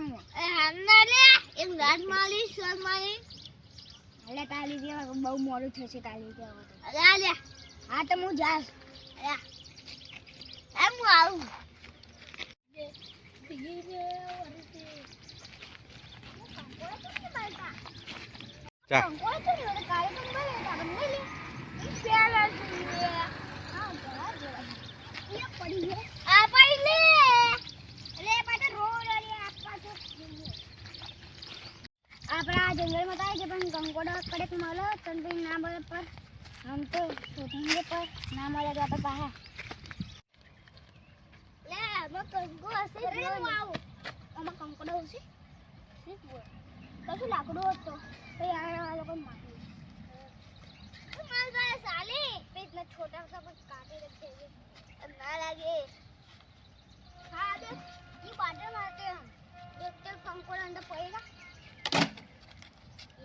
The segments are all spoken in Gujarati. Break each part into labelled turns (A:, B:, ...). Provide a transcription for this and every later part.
A: રમવું
B: એ હામના લે એક રાત માલી સોલ માલી
A: એટલે તાલી જેવા બહુ મોડું થશે તાલી જેવા તો.
B: અરે
A: હા તો હું જાસ
B: એમ હું આવું આ પડી લે
A: આપણા જંગલમાં થાય છે પણ કંકોડો કડક મળે તો ના મળે પર આમ તો શોધેંગે પર ના મળે તો આપણે બહાર
B: લે આમાં કંકુ હશે
A: હું આવું. આમાં કંકોડો હશે? કશું લાકડું હતો. તો યાર આ લોકો મારી
B: માર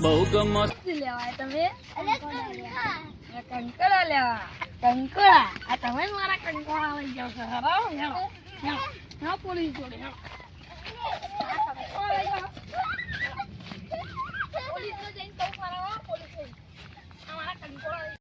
C: બહુ ગમત
A: લેવાય તમે કંકોડા લેવા કંકોડા આ તમે મારા કંકોડા લઈ જાવ છો હરાવ હેલો પોલીસ જોડે પોલીસ જઈને કહું મારા પોલીસ અમારા કંકોડા